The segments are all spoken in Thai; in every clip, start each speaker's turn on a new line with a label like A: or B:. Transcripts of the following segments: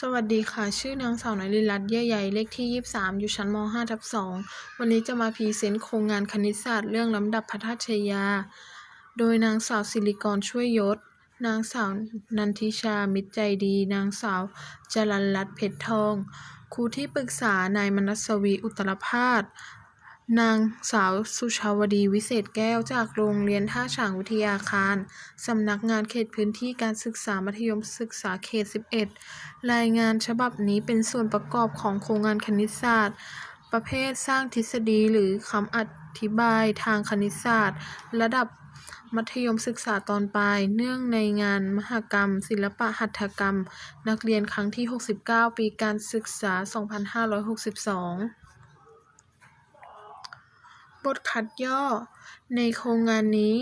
A: สวัสดีค่ะ ชื่อนางสาวนลินรัตน์เยื่อใยเลขที่ 23 อยู่ชั้นม .5 ทับ2วันนี้จะมาพรีเซนต์โครงงานคณิตศาสตร์เรื่องลำดับพระธาตุชยา โดยนางสาวสิริกรช่วยยศ นางสาวนันทิชามิตรใจดี นางสาวจรัญรัตน์เพชรทอง ครูที่ปรึกษานายมนัสวีอุตรพาส นางสาวสุชาวดีวิเศษแก้ว จากโรงเรียนท่าฉางวิทยาคาร สำนักงานเขตพื้นที่การศึกษามัธยมศึกษาเขต 11 รายงานฉบับนี้เป็นส่วนประกอบของโครงงานคณิตศาสตร์ ประเภทสร้างทฤษฎีหรือคำอธิบายทางคณิตศาสตร์ ระดับมัธยมศึกษาตอนปลาย เนื่องในงานมหกรรม ศิลปะหัตถกรรม นักเรียนครั้งที่ 69 ปีการศึกษา 2562 บทคัดย่อ ในโครงงานนี้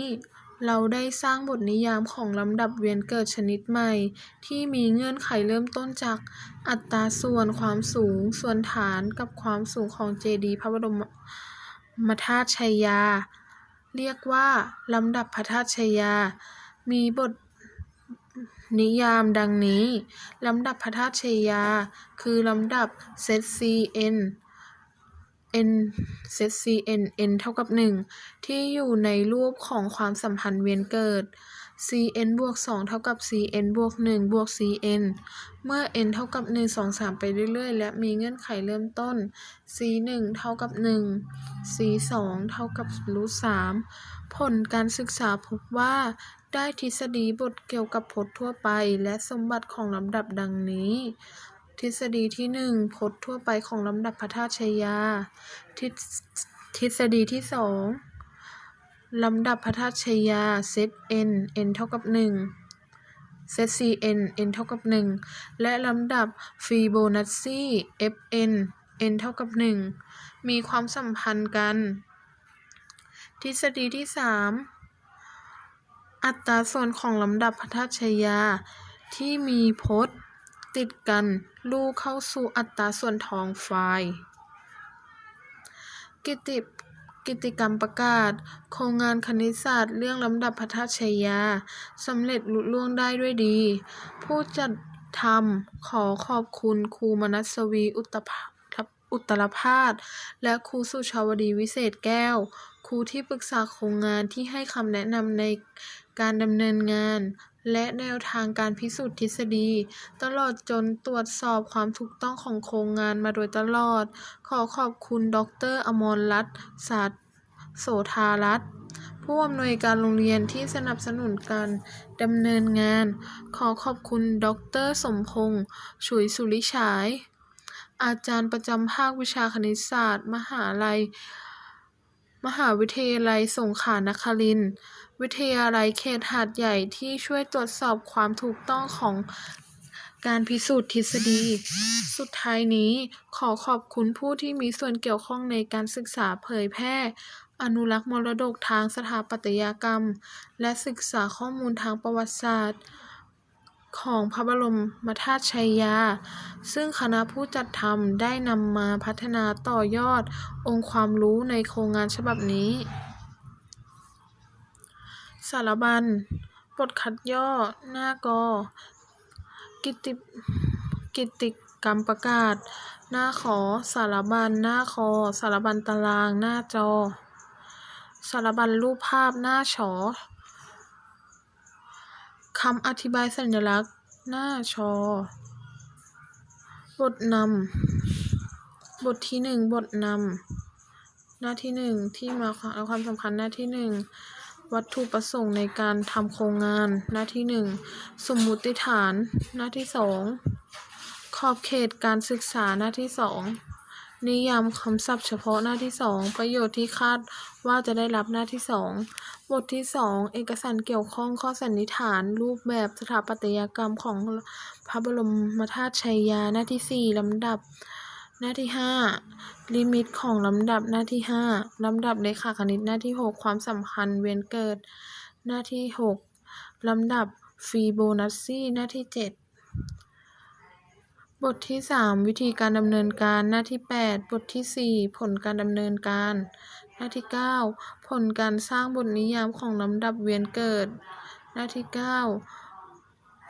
A: เราได้สร้างบทนิยามของลำดับเวียนเกิดชนิดใหม่ ที่มีเงื่อนไขเริ่มต้นจากอัตราส่วนความสูง ส่วนฐานกับความสูงของเจดีย์พระบรมธาตุชัยยา เรียกว่าลำดับพระธาตุชัยยา มีบทนิยามดังนี้ ลำดับพระธาตุชัยยา คือลำดับเซต Cn n เซต Cn n เท่ากับ 1 ที่อยู่ในรูปของความสัมพันธ์เวียนเกิด Cn บวก 2 เท่ากับ Cn บวก 1 บวก Cn เมื่อ n เท่ากับ 1 2 3 ไปเรื่อยๆ และมีเงื่อนไขเริ่มต้น C1 เท่ากับ 1 C2 เท่ากับรูท3ผลการศึกษาพบว่าได้ทฤษฎีบทเกี่ยวกับพจน์ทั่วไป และสมบัติของลำดับดังนี้ ทฤษฎีที่1พจน์ทั่วไปของลำดับพระธาตุชัยยา ทฤทฤษฎีที่2ลำดับพระธาตุชัยยาเซต n n เท่ากับ1เซต cn n เท่ากับ1และลำดับฟีโบนัชซี fn n เท่ากับ1มีความสัมพันธ์กัน ทฤษฎีที่3อัตราส่วนของลำดับพระธาตุชัยยาที่มีพจน์ ติดกันลูกเข้าสู่อัตราส่วนทองไฟล์กิติกิจกรรมประกาศ โครงงานคณิตศาสตร์เรื่องลำดับพระธาตุชัยยาสำเร็จลุล่วงได้ด้วยดี ผู้จัดทำขอขอบคุณครูมนัสวีอุตตภอุตรพาสและครูสุชาวดีวิเศษแก้ว ครูที่ปรึกษาโครงงานที่ให้คำแนะนำในการดำเนินงาน และแนวทางการพิสูจน์ทฤษฎี ตลอดจนตรวจสอบความถูกต้องของโครงงานมาโดยตลอด ขอขอบคุณ ดร อมรรัตน์ศาสโสธารัตน์ผู้อำนวยการโรงเรียนที่สนับสนุนการดำเนินงาน ขอขอบคุณ ดร สมพงษ์ฉุยสุริฉาย อาจารย์ประจำภาควิชาคณิตศาสตร์ มหาลัย มหาวิทยาลัยสงขลานครินทร์ วิทยาลัยเขตหาดใหญ่ที่ช่วยตรวจสอบความถูกต้องของการพิสูจน์ทฤษฎี สุดท้ายนี้ขอขอบคุณผู้ที่มีส่วนเกี่ยวข้องในการศึกษาเผยแพร่ อนุรักษ์มรดกทางสถาปัตยกรรม และศึกษาข้อมูลทางประวัติศาสตร์ ของพระบรมธาตุชัยยา ซึ่งคณะผู้จัดทำได้นำมาพัฒนาต่อยอดองค์ความรู้ในโครงงานฉบับนี้ สารบัญ บทคัดย่อ หน้ากอ กิตติกิจกรรมประกาศ หน้าขอ สารบัญ หน้าคอ สารบัญตาราง หน้าจอ สารบัญรูปภาพ หน้าฉอ คำอธิบายสัญลักษณ์ หน้าชอ บทนำ บทที่หนึ่งบทนำ หน้าที่หนึ่งที่มาและความสำคัญหน้าที่หนึ่งวัตถุประสงค์ในการทำโครงงาน หน้าที่หนึ่งสมมุติฐาน หน้าที่สองขอบเขตการศึกษาหน้าที่สองนิยามคำศัพท์เฉพาะหน้าที่สองประโยชน์ที่คาดว่าจะได้รับหน้าที่สอง บทที่สองเอกสารเกี่ยวข้องข้อสันนิษฐาน รูปแบบสถาปัตยกรรมของพระบรมธาตุชัยยาหน้าที่สี่ลำดับ หน้าที่ห้าลิมิตของลำดับหน้าที่ห้าลำดับเลขาคณิตหน้าที่หกความสัมพันธ์เวียนเกิด หน้าที่หกลำดับฟีโบนัชซีหน้าที่เจ็ดบทที่สามวิธีการดำเนินการหน้าที่แปดบทที่สี่ผลการดำเนินการ หน้าที่เก้าผลการสร้างบทนิยามของลำดับเวียนเกิด หน้าที่เก้า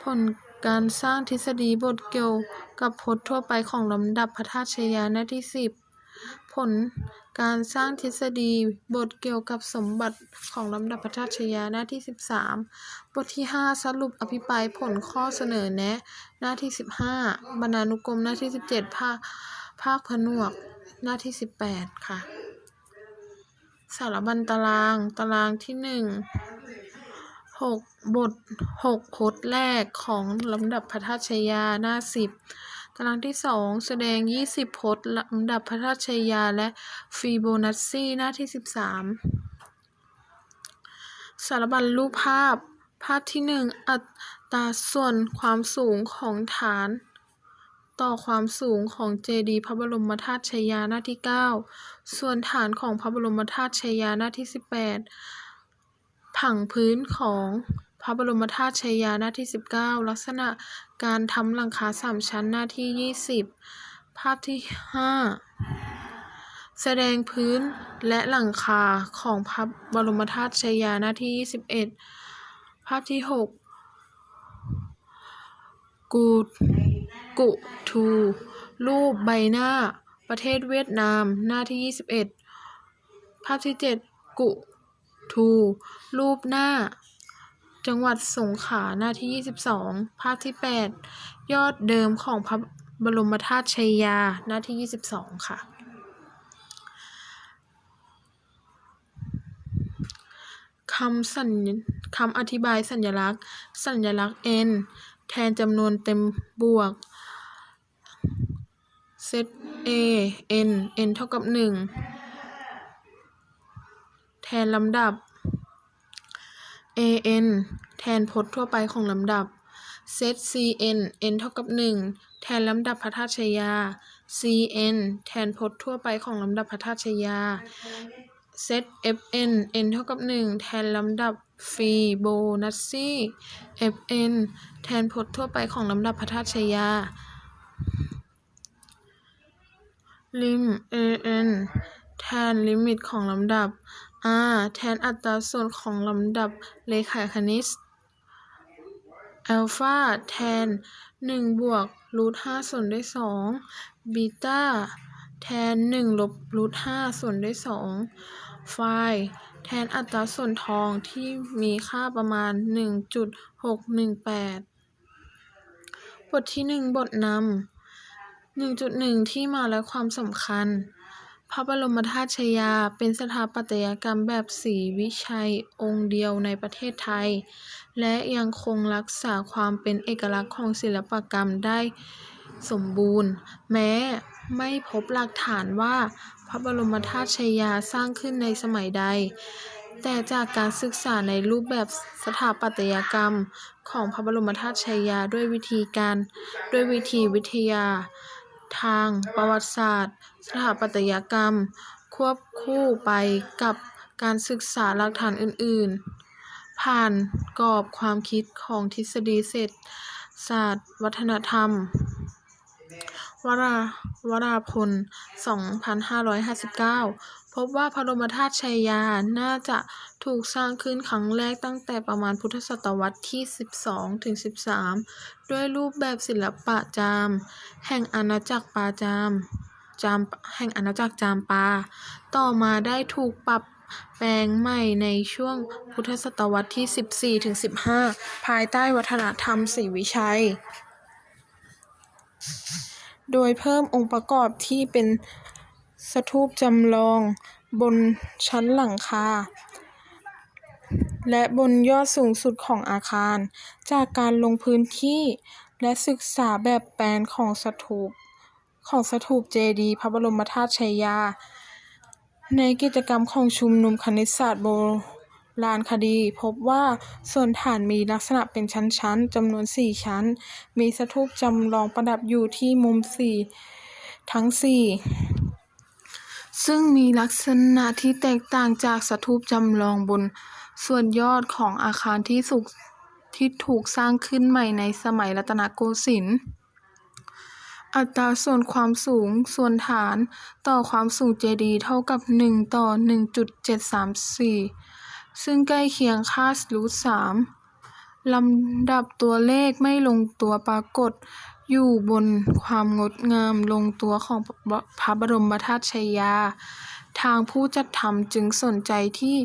A: ผลการสร้างทฤษฎีบทเกี่ยวกับพจน์ทั่วไปของลำดับพระธาตุชยาหน้าที่สิบผลการสร้างทฤษฎีบทเกี่ยวกับสมบัติของลำดับพระธาตุชยาหน้าที่สิบสามบทที่ห้าสรุปอภิปรายผลข้อเสนอแนะ หน้าที่สิบห้าบรรณานุกรมหน้าที่สิบเจ็ดภาคภาคผนวกหน้าที่สิบแปดค่ะ สารบัญตาราง ตารางที่หนึ่งหกบทหกพจน์แรกของลำดับพระธาตุชยาหน้าสิบตารางที่สองแสดงยี่สิบพจน์ลำดับพระธาตุชยาและฟีโบนัชซีหน้าที่สิบสามสารบัญรูปภาพ ภาพที่หนึ่งอัตราส่วนความสูงของฐาน ต่อความสูงของเจดีย์พระบรมธาตุชยาหน้าที่ 9 ส่วนฐานของพระบรมธาตุชยาหน้าที่ 18 ผังพื้นของพระบรมธาตุชยาหน้าที่ 19 ลักษณะการทำหลังคาสามชั้นหน้าที่ 20 ภาพที่ 5 แสดงพื้นและหลังคาของพระบรมธาตุชยาหน้าที่ 21 ภาพที่ 6 กูด กุทู รูปใบหน้า ประเทศเวียดนาม หน้าที่ 21 ภาพที่ 7 กุทู รูปหน้า จังหวัดสงขลา หน้าที่ 22 ภาพที่ 8 ยอดเดิมของพระบรมธาตุชัยยา หน้าที่ 22 ค่ะ คำสัญคำอธิบายสัญลักษณ์ สัญลักษณ์ n แทนจำนวนเต็มบวก ซต a n n เท่ากับ1แทนลำดับ a n แทนพจน์ทั่วไปของลำดับเซต c n n เท่ากับ1แทนลำดับพระธาตุชยา c n แทนพจน์ทั่วไปของลำดับพระธาตุชยาเซต f n n เท่ากับ1แทนลำดับฟีโบนัชซี f n แทนพจน์ทั่วไปของลำดับพระธาตุชยา ลิม a n แทนลิมิตของลำดับ r แทนอัตราส่วนของลำดับเลขาคณิต อัลฟาแทน 1 บวกรูท5ส่วนด้วย2บีตาแทน 1 ลบรูท5ส่วนด้วย2ไฟแทนอัตราส่วนทองที่มีค่าประมาณ 1.618 บทที่ 1 บทนำ 1.1 ที่มาและความสำคัญ พระบรมธาตุชยา เป็นสถาปัตยกรรมแบบศรีวิชัยองค์เดียวในประเทศไทย และยังคงรักษาความเป็นเอกลักษณ์ของศิลปกรรมได้สมบูรณ์ แม้ไม่พบหลักฐานว่าพระบรมธาตุชยาสร้างขึ้นในสมัยใด แต่จากการศึกษาในรูปแบบสถาปัตยกรรมของพระบรมธาตุชยาด้วยวิธีการ ด้วยวิธีวิทยา ทางประวัติศาสตร์ สถาปัตยกรรม ควบคู่ไปกับการศึกษาหลักฐานอื่น ๆ ผ่านกรอบความคิดของทฤษฎีเศรษฐศาสตร์ วัฒนธรรม วราวราพล 2559 พบว่าพระบรมธาตุชัยยาน่าจะถูกสร้างขึ้นครั้งแรกตั้งแต่ประมาณพุทธศตวรรษที่ 12-13 ด้วยรูปแบบศิลปะจาม แห่งอาณาจักรปาจามจามแห่งอาณาจักรจามปา ต่อมาได้ถูกปรับแปลงใหม่ในช่วงพุทธศตวรรษที่ 14-15 ภายใต้วัฒนธรรมศรีวิชัย โดยเพิ่มองค์ประกอบที่เป็น สถูปจำลองบนชั้นหลังคา และบนยอดสูงสุดของอาคาร จากการลงพื้นที่และศึกษาแบบแปลนของสถูปของสถูปเจดีพระบรมธาตุชัยยา ในกิจกรรมของชุมนุมคณิตศาสตร์โบราณคดี พบว่าส่วนฐานมีลักษณะเป็นชั้นๆจำนวน 4 ชั้น มีสถูปจำลองประดับอยู่ที่มุมสี่ทั้ง 4 ซึ่งมีลักษณะที่แตกต่างจากสถูปจำลองบนส่วนยอดของอาคารที่สุกที่ถูกสร้างขึ้นใหม่ในสมัยรัตนโกสินทร์ อัตราส่วนความสูงส่วนฐานต่อความสูงเจดีย์เท่ากับ 1 ต่อ 1.734 ซึ่งใกล้เคียงค่ารูท3ลำดับตัวเลขไม่ลงตัวปรากฏ อยู่บนความงดงามลงตัวของพระบรมธาตุชัยยา ทางผู้จัดทำจึงสนใจที่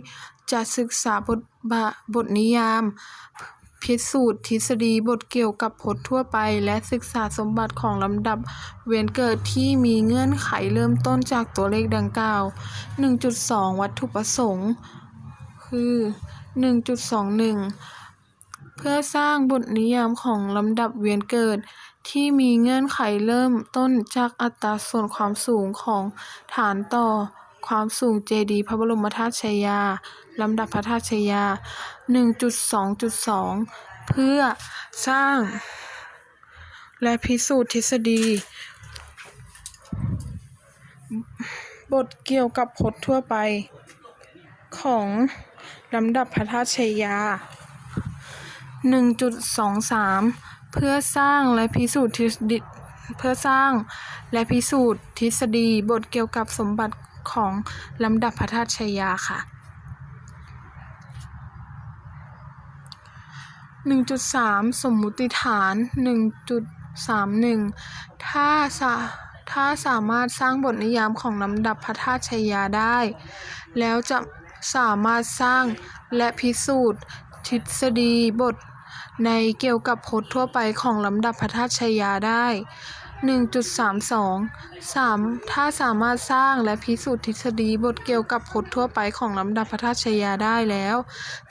A: จะศึกษาบทบบทนิยามพิสูจน์ทฤษฎีบทเกี่ยวกับพจน์ทั่วไป และศึกษาสมบัติของลำดับเวียนเกิดที่มีเงื่อนไขเริ่มต้นจากตัวเลขดังกล่าว 1.2 วัตถุประสงค์ คือ 1.21 เพื่อสร้างบทนิยามของลำดับเวียนเกิด ที่มีเงื่อนไขเริ่มต้นจากอัตราส่วนความสูงของฐานต่อความสูงเจดีย์พระบรมธาตุชัยยา ลำดับพระธาตุชัยยา 1.2.2 เพื่อสร้าง และพิสูจน์ทฤษฎี บทเกี่ยวกับพจน์ทั่วไป ของลำดับพระธาตุชัยยา 1.23 เพื่อสร้างและพิสูจน์ทฤษฎีเพื่อสร้างและพิสูจน์ทฤษฎีบทเกี่ยวกับสมบัติของลำดับพระธาตุชัยยาค่ะ 1.3 สมมุติฐาน 1.31 ถ้าสาถ้าสามารถสร้างบทนิยามของลำดับพระธาตุชัยยาได้ แล้วจะสามารถสร้างและพิสูจน์ทฤษฎีบท ในเกี่ยวกับพจน์ทั่วไปของลำดับพระธาตุชัยยาได้ 1.32 3 ถ้าสามารถสร้างและพิสูจน์ทฤษฎีบทเกี่ยวกับพจน์ทั่วไปของลำดับพระธาตุชัยยาได้แล้ว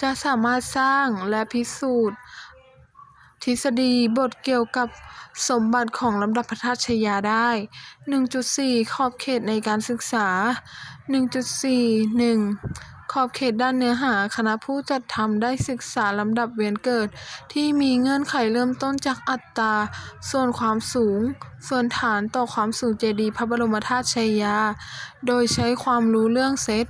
A: จะสามารถสร้างและพิสูจน์ทฤษฎีบทเกี่ยวกับสมบัติของลำดับพระธาตุชัยยาได้ 1.4 ขอบเขตในการศึกษา 1.41 ขอบเขตด้านเนื้อหาคณะผู้จัดทำได้ศึกษาลำดับเวียนเกิด ที่มีเงื่อนไขเริ่มต้นจากอัตราส่วนความสูง ส่วนฐานต่อความสูงเจดีย์พระบรมธาตุชัยยา โดยใช้ความรู้เรื่องเซต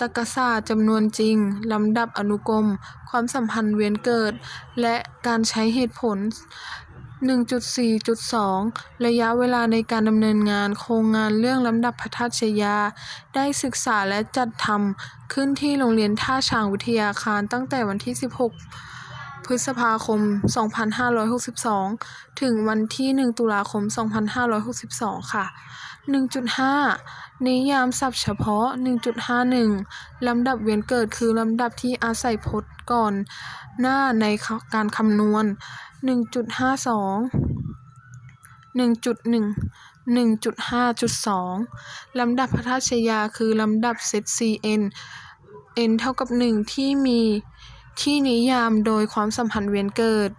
A: ตรรกศาสตร์จำนวนจริง ลำดับอนุกรม ความสัมพันธ์เวียนเกิด และการใช้เหตุผล 1.4.2 ระยะเวลาในการดำเนินงานโครงงานเรื่องลำดับพระธาตุชัยยา ได้ศึกษาและจัดทำขึ้นที่โรงเรียนท่าช้างวิทยาคารตั้งแต่วันที่ 16 พฤษภาคม 2562 ถึงวันที่ 1 ตุลาคม 2562 ค่ะ 1.5 นิยามศัพท์เฉพาะ 1.51 ลำดับเวียนเกิดคือลำดับที่อาศัยพจน์ก่อนหน้าในการคำนวณ 1.52 1.1 1.5.2 ลำดับพระธาชยาคือลำดับเซต Cn n เท่ากับ 1 ที่มี ที่นิยามโดยความสัมพันธ์เวียนเกิด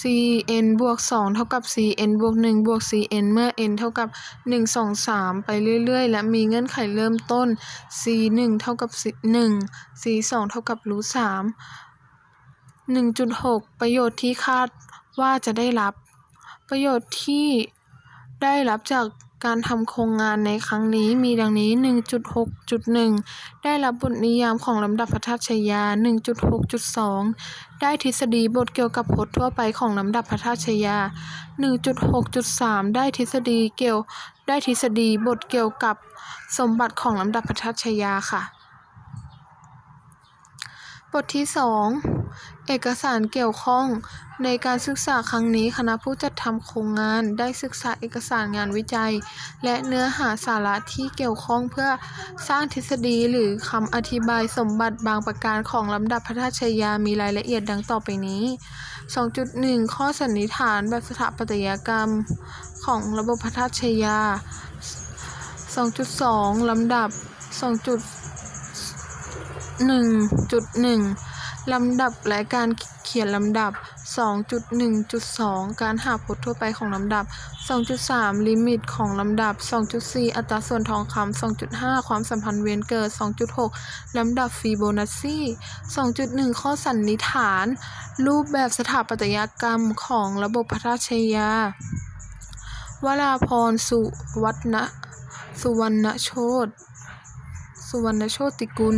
A: cn บวก2เท่ากับ cn บวก1บวก cn เมื่อ n เท่ากับ 1 2 3 ไปเรื่อย ๆ และมีเงื่อนไขเริ่มต้น c 1เท่ากับ 1 c 2เท่ากับรูท3 1.6 ประโยชน์ที่คาดว่าจะได้รับ ประโยชน์ที่ได้รับจาก การทำโครงงานในครั้งนี้มีดังนี้ 1.6.1 ได้รับบทนิยามของลำดับพระธาตุชัยา 1.6.2 ได้ทฤษฎีบทเกี่ยวกับพจน์ทั่วไปของลำดับพระธาตุชัยา 1.6.3 ได้ทฤษฎีเกี่ยว ได้ทฤษฎีบทเกี่ยวกับสมบัติของลำดับพระธาตุชัยยาค่ะ บทที่ 2 เอกสารเกี่ยวข้อง ในการศึกษาครั้งนี้คณะผู้จัดทำโครงงานได้ศึกษาเอกสารงานวิจัย และเนื้อหาสาระที่เกี่ยวข้องเพื่อสร้างทฤษฎีหรือคำอธิบายสมบัติบางประการของลำดับพระธาชัยามีรายละเอียดดังต่อไปนี้ 2.1 ข้อสันนิษฐานแบบสถาปัตยกรรมของระบบพระธาชยา 2.2 ลำดับ 2.1.1 ลำดับและการเขียนลำดับ 2.1.2 การหาพจน์ทั่วไปของลำดับ 2.3 ลิมิตของลำดับ 2.4 อัตราส่วนทองคำ2.5 ความสัมพันธ์เวียนเกิด 2.6 ลำดับฟีโบนัชชี2.1 ข้อสันนิษฐาน รูปแบบสถาปัตยกรรมของระบบพระธาชยาวราพรสุวัฒนสุวรรณโชตสุวรรณโชติกุล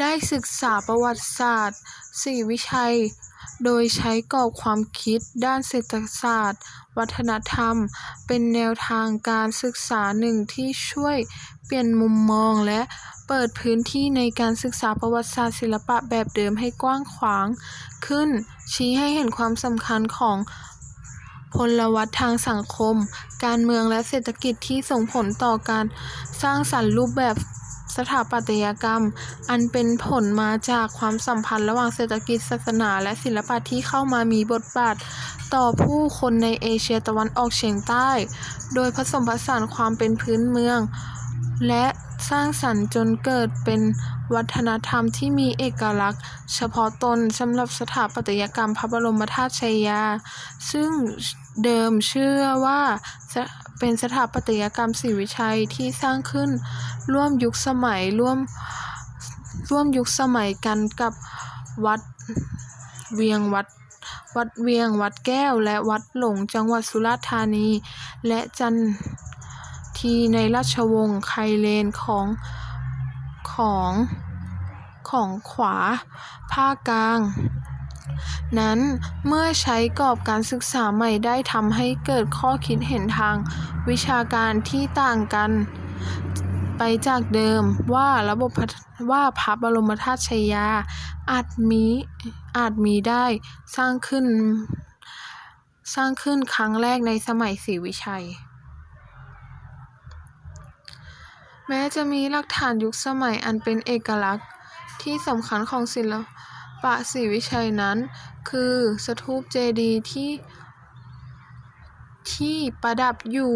A: ได้ศึกษาประวัติศาสตร์ศรีวิชัย โดยใช้กรอบความคิดด้านเศรษฐศาสตร์ วัฒนธรรม เป็นแนวทางการศึกษาหนึ่งที่ช่วยเปลี่ยนมุมมองและเปิดพื้นที่ในการศึกษาประวัติศาสตร์ศิลปะแบบเดิมให้กว้างขวางขึ้น ชี้ให้เห็นความสำคัญของพลวัตทางสังคม การเมืองและเศรษฐกิจที่ส่งผลต่อการสร้างสรรค์รูปแบบ สถาปัตยกรรม อันเป็นผลมาจากความสัมพันธ์ระหว่างเศรษฐกิจศาสนา และศิลปะที่เข้ามามีบทบาท ต่อผู้คนในเอเชียตะวันออกเฉียงใต้ โดยผสมผสานความเป็นพื้นเมือง และสร้างสรรค์จนเกิดเป็นวัฒนธรรมที่มีเอกลักษณ์ เฉพาะตนสำหรับสถาปัตยกรรมพระบรมธาตุชัยยา ซึ่งเดิมเชื่อว่า เป็นสถาปัตยกรรมศรีวิชัยที่สร้างขึ้นร่วมยุคสมัยร่วมร่วมยุคสมัยกันกับวัดเวียงวัดวัดเวียง วัดแก้ว และวัดหลงจังหวัดสุราษฎร์ธานี และจันทีในราชวงศ์ไคเลนของของของขวาภาคกลาง นั้นเมื่อใช้กรอบการศึกษาใหม่ได้ทำให้เกิดข้อคิดเห็นทางวิชาการที่ต่างกัน ไปจากเดิมว่าระบบว่าพระบรมธาตุชยยา อาจมีอาจมีได้สร้างขึ้น สร้างขึ้นครั้งแรกในสมัยศรีวิชัยแม้จะมีหลักฐานยุคสมัยอันเป็นเอกลักษณ์ที่สำคัญของศิลป ปะศรีวิชัยนั้น คือสถูปเจดีย์ที่ที่ประดับอยู่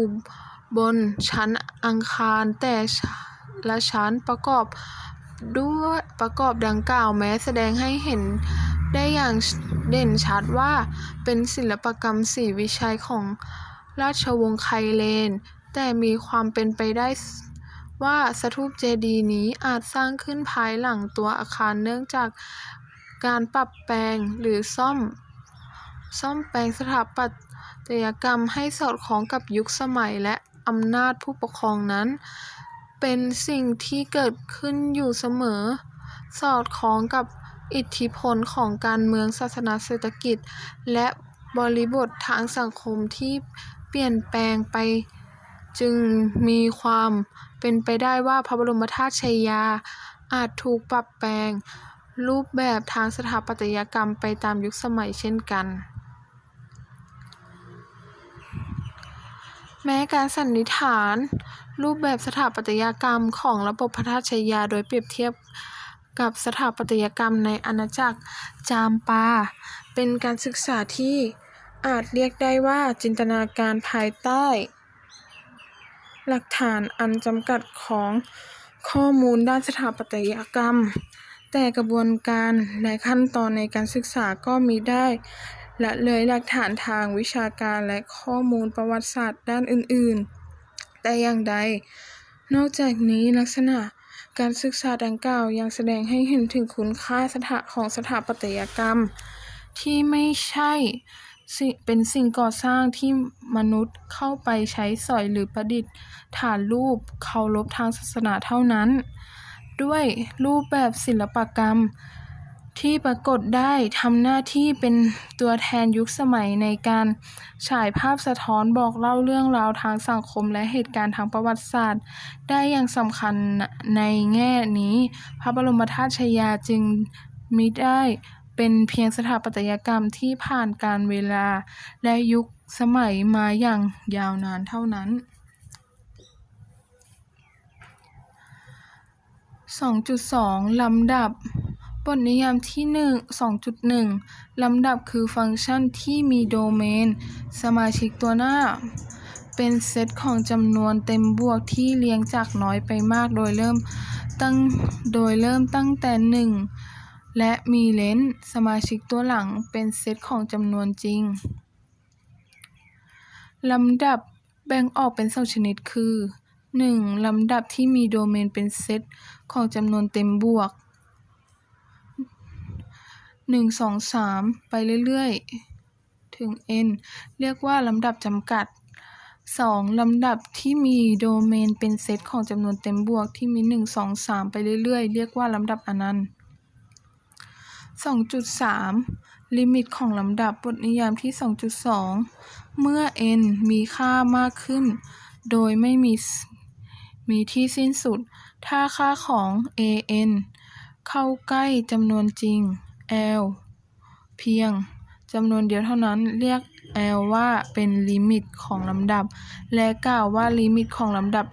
A: บนชั้นอังคารแต่ละชั้นประกอบด้วยประกอบดังกล่าวแม้แสดงให้เห็นได้อย่างเด่นชัดว่าเป็นศิลปกรรมศรีวิชัยของราชวงศ์ไคเลน แต่มีความเป็นไปได้ว่าสถูปเจดีย์นี้อาจสร้างขึ้นภายหลังตัวอาคารเนื่องจาก การปรับแปลงหรือซ่อม ซ่อมแปลงสถาปัตยกรรมให้สอดคล้องกับยุคสมัยและอำนาจผู้ปกครองนั้น เป็นสิ่งที่เกิดขึ้นอยู่เสมอ สอดคล้องกับอิทธิพลของการเมืองศาสนาเศรษฐกิจ และบริบททางสังคมที่เปลี่ยนแปลงไป จึงมีความเป็นไปได้ว่าพระบรมธาตุชัยยาอาจถูกปรับแปลง รูปแบบทางสถาปัตยกรรมไปตามยุคสมัยเช่นกัน แม้การสันนิษฐาน รูปแบบสถาปัตยกรรมของระบบพระธาตุชัยยาโดยเปรียบเทียบกับสถาปัตยกรรมในอาณาจักรจามปา เป็นการศึกษาที่อาจเรียกได้ว่าจินตนาการภายใต้ หลักฐานอันจำกัดของข้อมูลด้านสถาปัตยกรรม แต่กระบวนการและขั้นตอนในการศึกษาก็มีได้ละเลยหลักฐานทางวิชาการและข้อมูลประวัติศาสตร์ด้านอื่น ๆ แต่อย่างใด นอกจากนี้ลักษณะการศึกษาดังกล่าวยังแสดงให้เห็นถึงคุณค่าสถาของสถาปัตยกรรม ที่ไม่ใช่เป็นสิ่งก่อสร้างที่มนุษย์เข้าไปใช้สอยหรือประดิษฐานรูปเคารพทางศาสนาเท่านั้น ด้วยรูปแบบศิลปกรรม ที่ปรากฏได้ทำหน้าที่เป็นตัวแทนยุคสมัยในการฉายภาพสะท้อนบอกเล่าเรื่องราวทางสังคมและเหตุการณ์ทางประวัติศาสตร์ ได้อย่างสำคัญในแง่นี้ พระบรมธาตุชยยาจึงมิได้เป็นเพียงสถาปัตยกรรมที่ผ่านการเวลาและยุคสมัยมาอย่างยาวนานเท่านั้น 2.2 ลำดับ บทนิยามที่ 1 2.1 ลำดับคือฟังก์ชันที่มีโดเมน สมาชิกตัวหน้า เป็นเซตของจำนวนเต็มบวกที่เรียงจากน้อยไปมากโดยเริ่มตั้งโดยเริ่มตั้งแต่ 1 และมีเลนส์สมาชิกตัวหลังเป็นเซตของจำนวนจริง ลำดับแบ่งออกเป็นสองชนิดคือ 1. ลำดับที่มีโดเมนเป็นเซตของจำนวนเต็มบวก 1 2 3 ไปเรื่อยๆ ถึง n เรียกว่าลำดับจำกัด 2. ลำดับที่มีโดเมนเป็นเซตของจำนวนเต็มบวกที่มี 1 2 3 ไปเรื่อยๆ เรียกว่าลำดับอนันต์ 2.3 ลิมิตของลำดับบทนิยามที่ 2.2 เมื่อ n มีค่ามากขึ้น โดยไม่มี มีที่สิ้นสุด ถ้าค่าของ an เข้าใกล้จำนวนจริง l เพียงจำนวนเดียวเท่านั้นเรียก l ว่าเป็นลิมิตของลำดับ และกล่าวว่าลิมิตของลำดับ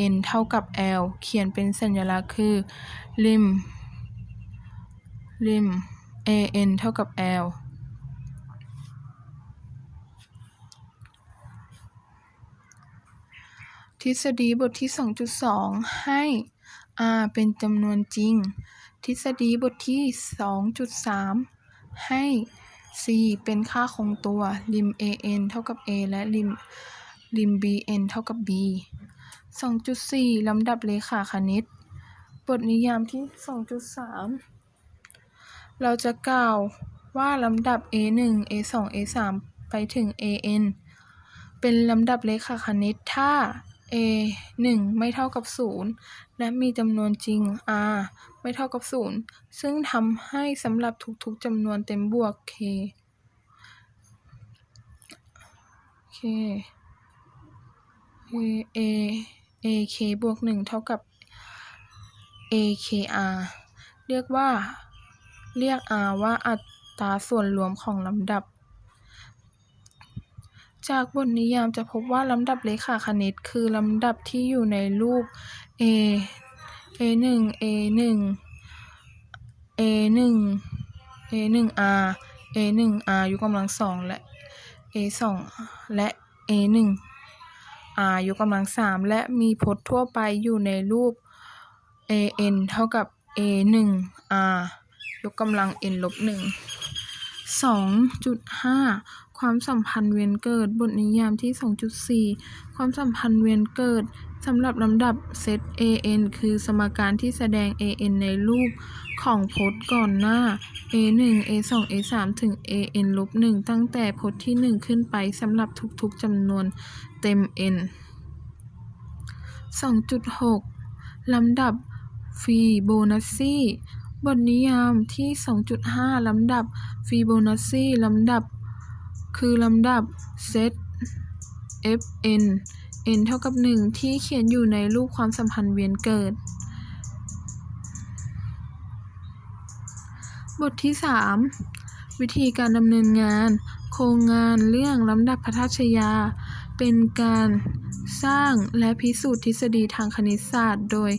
A: an เท่ากับ l เขียนเป็นสัญลักษณ์คือ lim lim an เท่ากับ l ทฤษฎีบทที่ 2.2 ให้ r เป็นจำนวนจริง ทฤษฎีบทที่ 2.3 ให้ c เป็นค่าคงตัว lim an เท่ากับ a และ lim lim bn เท่ากับ b 2.4 ลำดับเลขาคณิต บทนิยามที่ 2.3 เราจะกล่าวว่าลำดับ a1 a2 a3 ไปถึง an เป็นลำดับเลขาคณิตถ้า a 1 ไม่เท่ากับ 0 และมีจำนวนจริง r ไม่เท่ากับ 0 ซึ่งทำให้สำหรับทุกๆจำนวนเต็มบวก k k a a k บวก 1 เท่ากับ a k r เรียกว่า เรียก r ว่าอัตราส่วนรวมของลำดับ จากบทนิยามจะพบว่าลำดับเลขาคณิต คือลำดับที่อยู่ในรูป a a 1 a 1 a 1 a 1 r a 1 r ยกกำลังสองและ a 2 และ a 1 r ยกกำลังสามและมีพจน์ทั่วไปอยู่ในรูป a n เท่ากับ a 1 r ยกกำลัง n ลบ1 2.5 ความสัมพันธ์เวียนเกิด บทนิยามที่ 2.4 ความสัมพันธ์เวียนเกิดสำหรับลำดับเซต an คือสมการที่แสดง an ในรูปของพจน์ก่อนหน้า a1 a2 a3 ถึง an ลบ1ตั้งแต่พจน์ที่ 1 ขึ้นไปสำหรับทุกๆจำนวนเต็ม n 2.6 ลำดับฟีโบนัชชีบทนิยามที่ 2.5 ลำดับฟีโบนัชชีลำดับ คือลำดับเซต fn n เท่ากับ 1 ที่เขียนอยู่ในรูปความสัมพันธ์เวียนเกิด บทที่ 3 วิธีการดำเนินงาน โครงงานเรื่องลำดับพทัชยา เป็นการสร้างและพิสูจน์ทฤษฎีทางคณิตศาสตร์ โดย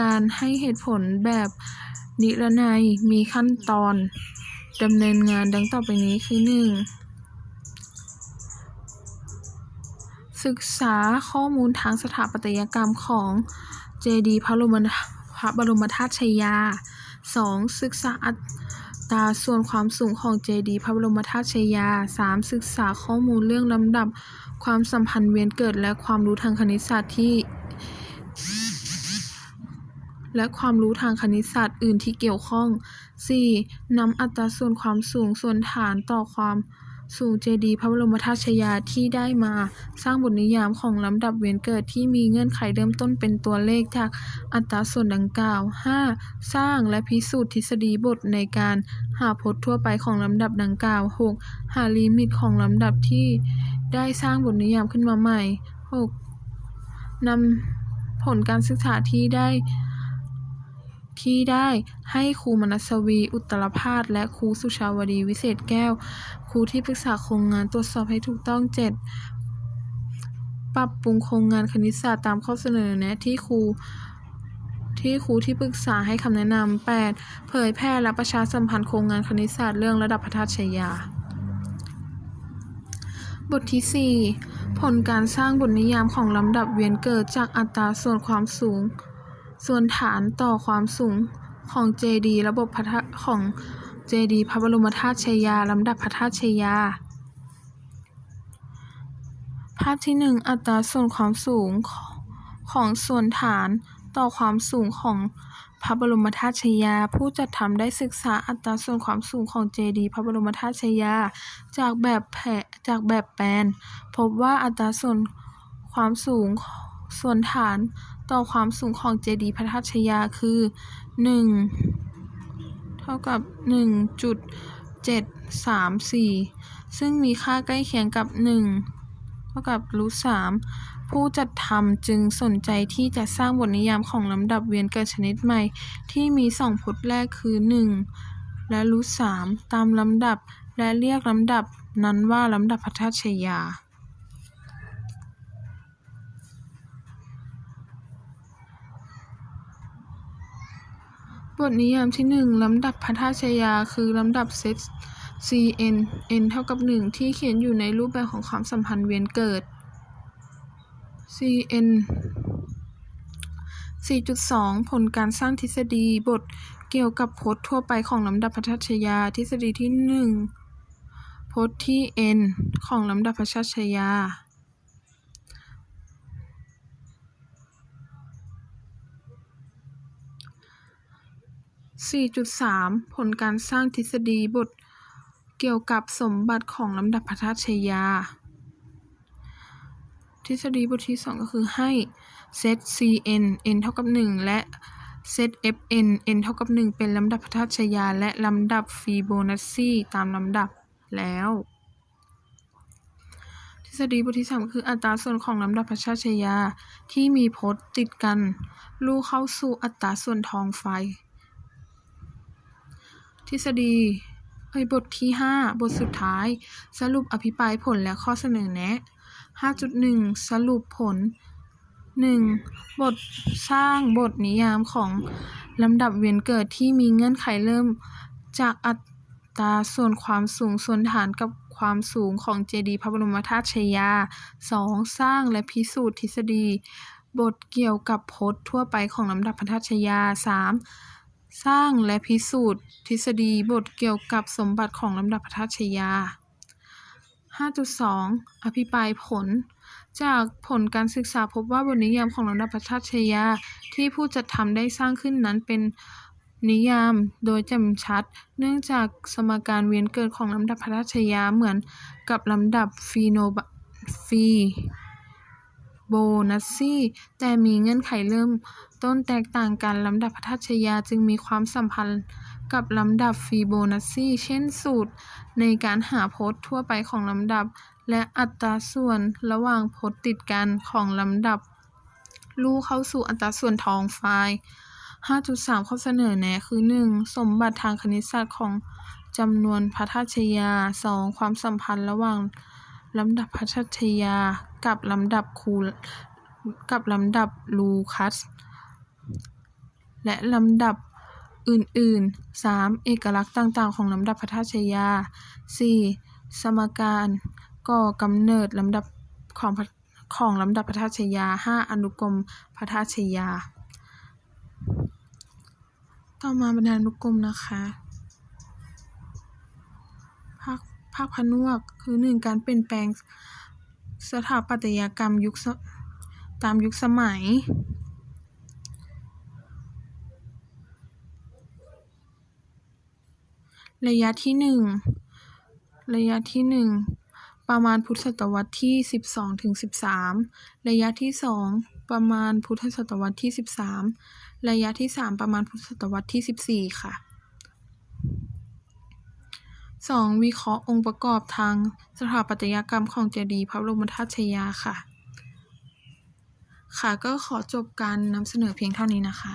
A: การให้เหตุผลแบบนิรนัยมีขั้นตอนดำเนินงานดังต่อไปนี้คือ 1. ศึกษาข้อมูลทางสถาปัตยกรรมของเจดีย์พระบรมพระบรมธาตุชยา 2. ศึกษาอัตราส่วนความสูงของเจดีย์พระบรมธาตุชยา 3. ศึกษาข้อมูลเรื่องลำดับความสัมพันธ์เวียนเกิดและความรู้ทางคณิตศาสตร์ที่ และความรู้ทางคณิตศาสตร์อื่นที่เกี่ยวข้อง 4. นำอัตราส่วนความสูงส่วนฐานต่อความ สูงเจดีย์พระบรมธาตุชยาที่ได้มาสร้างบทนิยามของลำดับเวียนเกิดที่มีเงื่อนไขเริ่มต้นเป็นตัวเลขจากอัตราส่วนดังกล่าว 5. สร้างและพิสูจน์ทฤษฎีบทในการหาพจน์ทั่วไปของลำดับดังกล่าว 6. หาลิมิตของลำดับที่ได้สร้างบทนิยามขึ้นมาใหม่ 6. นำผลการศึกษาที่ได้ที่ได้ให้ครูมนัสวี อุตตรพาสและครูสุชาวดีวิเศษแก้ว ครูที่ปรึกษาโครงงานตรวจสอบให้ถูกต้อง 7. ปรับปรุงโครงงานคณิตศาสตร์ตามข้อเสนอแนะที่ครูที่ครูที่ปรึกษาให้คำแนะนำ 8. เผยแพร่และประชาสัมพันธ์โครงงานคณิตศาสตร์เรื่องระดับพระธาตุชยา บทที่ 4 ผลการสร้างบทนิยามของลำดับเวียนเกิดจากอัตราส่วนความสูง ส่วนฐานต่อความสูงของเจดีระบบพระธาตุของ เจดีย์พระบรมธาตุชยา ลำดับพระธาตุชยา ภาพที่ 1 อัตราส่วนความสูงของส่วนฐานต่อความสูงของพระบรมธาตุชยา ผู้จัดทำได้ศึกษาอัตราส่วนความสูงของเจดีย์พระบรมธาตุชยา จากแบบแผจากแบบแปนพบว่าอัตราส่วนความสูงส่วนฐานต่อความสูงของเจดีย์พระธาตุชยาคือ 1 ท่ากับ 1.734 ซึ่งมีค่าใกล้เคียงกับ 1 เท่ากับรูท3ผู้จัดทำจึงสนใจที่จะสร้างบทนิยามของลำดับเวียนเกิดชนิดใหม่ ที่มีสองพจน์แรกคือ 1 และรูทสามตามลำดับและเรียกลำดับนั้นว่าลำดับพัทชยา บทนิยามที่ 1 ลำดับพัทชยา คือลำดับเซต Cn n เท่ากับ 1 ที่เขียนอยู่ในรูปแบบของความสัมพันธ์เวียนเกิด Cn 4.2 ผลการสร้างทฤษฎีบทเกี่ยวกับพจน์ทั่วไปของลำดับพัทชยา ทฤษฎีที่ 1 พจน์ที่ n ของลำดับพัทชยา 4.3 ผลการสร้างทฤษฎีบท เกี่ยวกับสมบัติของลำดับพัทชยา ทฤษฎีบทที่ 2 ก็คือให้เซต Cn n เท่ากับ 1 และเซต Fn n เท่ากับ 1 เป็นลำดับพัทชยา และลำดับฟีโบนัชชีตามลำดับแล้ว ทฤษฎีบทที่ 3 คืออัตราส่วนของลำดับพัทชยา ที่มีพจน์ติดกัน ลู่เข้าสู่อัตราส่วนทองไฟ ทฤษฎีเอ้ยบทที่ 5 บทสุดท้าย สรุปอภิปรายผลและข้อเสนอแนะ 5.1 สรุปผล 1. บทสร้างบทนิยามของลำดับเวียนเกิดที่มีเงื่อนไขเริ่มจากอัตราส่วนความสูงส่วนฐานกับความสูงของเจดีย์พระบรมธาตุชยา 2. สร้างและพิสูจน์ทฤษฎี บทเกี่ยวกับพจน์ทั่วไปของลำดับพัทธชยา 3. สร้างและพิสูจน์ ทฤษฎีบทเกี่ยวกับสมบัติของลำดับพัทชยา 5.2 อภิปรายผล จากผลการศึกษาพบว่าบทนิยามของลำดับพัทชยาที่ผู้จัดทำได้สร้างขึ้นนั้นเป็นนิยามโดยจ่มชัด เนื่องจากสมการเวียนเกิดของลำดับพัทชยาเหมือนกับลำดับฟีโนบฟีโบนัสซีแต่มีเงื่อนไขเริ่ม ต้นแตกต่างกันลำดับพัทชยาจึงมีความสัมพันธ์กับลำดับฟีโบนัสซีเช่นสูตร ในการหาพจน์ทั่วไปของลำดับ และอัตราส่วนระหว่างพจน์ติดกันของลำดับ ลู่เข้าสู่อัตราส่วนทองไฟล์5.3 ข้อเสนอแนะคือ 1. สมบัติทางคณิตศาสตร์ของจำนวนพัทชยา 2. ความสัมพันธ์ระหว่างลำดับพัทชยา กับลำดับคูกับลำดับลูคัส และลำดับอื่นๆ 3. เอกลักษณ์ต่างๆ ของลำดับพัทชยา 4. สมการก่อกำเนิดลำดับของของลำดับพัทชยา 5. อนุกรมพัทชยา ต่อมาบรรณานุกรมนะคะภาคภาคผนวกคือ 1. การเปลี่ยนแปลงสถาปัตยกรรมยุคตามยุคสมัย ระยะที่1ระยะที่1ประมาณพุทธศตวรรษที่ 12ถึง13 ระยะที่2ประมาณพุทธศตวรรษที่ 13 ระยะที่3ประมาณพุทธศตวรรษที่ 14 ค่ะ 2. วิเคราะห์องค์ประกอบทางสถาปัตยกรรมของเจดีย์พระบรมธาตุชยาค่ะ ค่ะก็ขอจบการนำเสนอเพียงเท่านี้นะคะ